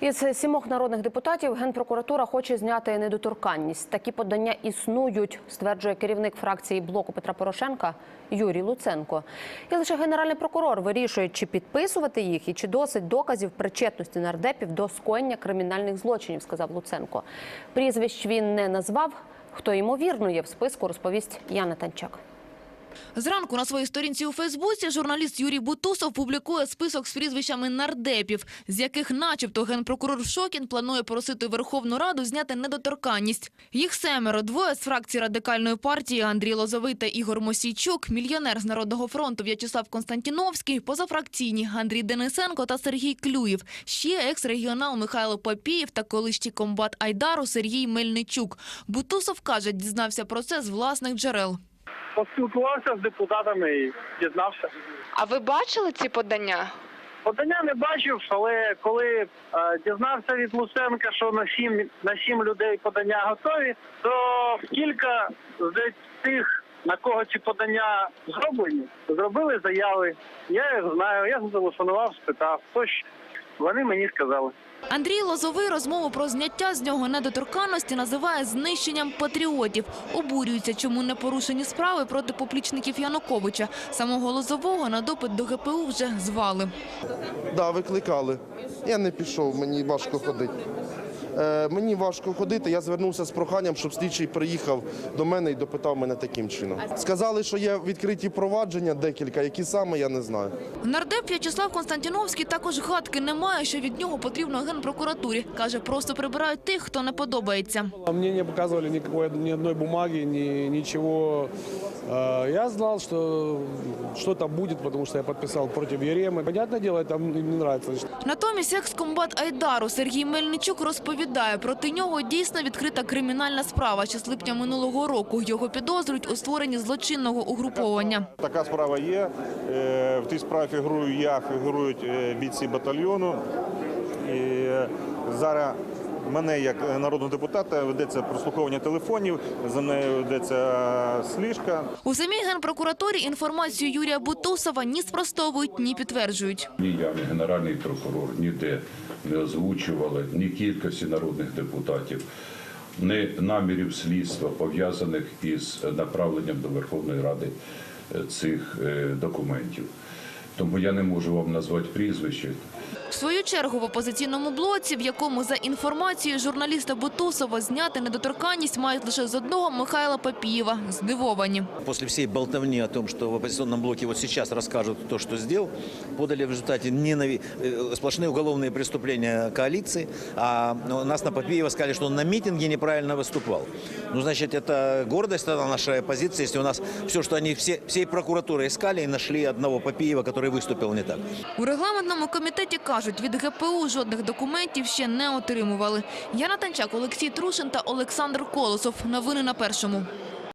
Із сімох народних депутатів Генпрокуратура хоче зняти недоторканність. Такі подання існують, стверджує керівник фракції блоку Петра Порошенка Юрій Луценко. І лише генеральний прокурор вирішує, чи підписувати їх і чи досить доказів причетності нардепів до скоєння кримінальних злочинів, сказав Луценко. Прізвищ він не назвав. Хто ймовірно є в списку, розповість Яна Танчак. Зранку на своїй сторінці у Фейсбуці журналіст Юрій Бутусов публікує список з прізвищами нардепів, з яких начебто генпрокурор Шокін планує просити Верховну Раду зняти недоторканність. Їх семеро, двоє з фракції Радикальної партії Андрій Лозовий та Ігор Мосійчук, мільйонер з Народного фронту В'ячеслав Константіновський, позафракційні Андрій Денисенко та Сергій Клюєв, ще екс-регіонал Михайло Папієв та колишній комбат Айдару Сергій Мельничук. Бутусов каже, дізнався про це з власних джерел. Поспілкувався з депутатами і дізнався. А ви бачили ці подання? Подання не бачив, але коли е, дізнався від Луценка, що на сім на сім людей подання готові, то кілька з тих, на кого ці подання зроблені, зробили заяви. Я їх знаю, я зателефонував, спитав. Тож вони мені сказали. Андрій Лозовий розмову про зняття з нього недоторканності називає знищенням патріотів. Обурюється, чому не порушені справи проти поплічників Януковича. Самого Лозового на допит до ГПУ вже звали. Да, викликали. Я не пішов, мені важко ходити. Е, мені важко ходити. Я звернувся з проханням, щоб слідчий приїхав до мене і допитав мене таким чином. Сказали, що є відкриті провадження декілька, які саме я не знаю. Нардеп В'ячеслав Константіновський також гадки не має, що від нього потрібно генпрокуратурі. Каже, просто прибирають тих, хто не подобається. А Мне не показывали никакой, ни одной бумаги, ни, ничего. Э, Я знал, что что-то будет, потому что я подписал против Еремы. Понятное дело, это им не нравится. Натомість екс-комбат Айдару Сергій Мельничук розповідає, проти нього дійсно відкрита кримінальна справа. Ще з липня минулого року його підозрюють у створенні злочинного угруповання. Така справа є. Е, В тій справі фігурую я, фігурують е, бійці батальйону. І е, зараз мене як народного депутата ведеться прослуховування телефонів, за мною ведеться е, сліжка. У самій генпрокуратурі інформацію Юрія Бутусова ні спростовують, ні підтверджують. Ні я, ні генеральний прокурор ніде не озвучували ні кількості народних депутатів, ні намірів слідства пов'язаних із направленням до Верховної Ради е, цих е, документів. Тому я не можу вам назвати прізвище. В свою чергу в опозиційному блоці, в якому за інформацією журналіста Бутусова зняти недоторканність мають лише з одного Михайла Папієва. Здивовані. После всей болтовни о том, что в оппозиционном блоке вот сейчас расскажут то, что сделал, подали в результате ненави- э, сплошные уголовные преступления коалиции, а у нас на Попиева сказали, что он на митинге неправильно выступал. Ну, значит, это гордость тогда нашей оппозиции, если у нас все, что они все, всей прокуратуры искали и нашли одного Попиева, который выступил не так. У регламентному комітеті кажуть, від ГПУ жодних документів ще не отримували. Яна Танчак, Олексій Трушин та Олександр Колосов. Новини на першому.